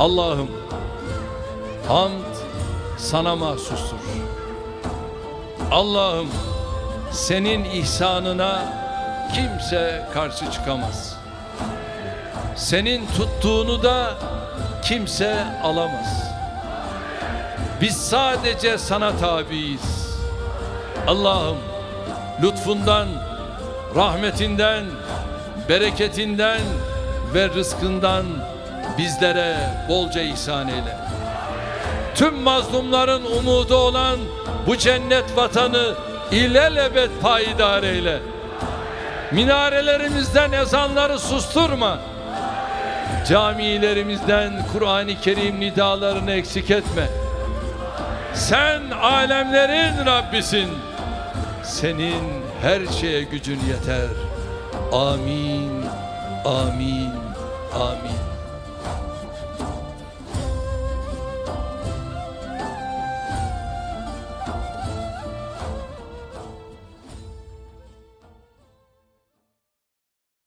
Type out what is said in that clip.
Allah'ım hamd sana mahsustur. Allah'ım senin ihsanına kimse karşı çıkamaz. Senin tuttuğunu da kimse alamaz. Biz sadece sana tabiiz. Allah'ım lütfundan, rahmetinden, bereketinden ve rızkından bizlere bolca ihsan eyle. Tüm mazlumların umudu olan bu cennet vatanı ilelebet payidar eyle. Minarelerimizden ezanları susturma. Camilerimizden Kur'an-ı Kerim nidalarını eksik etme. Sen alemlerin Rabbisin. Senin her şeye gücün yeter. Amin, amin, amin.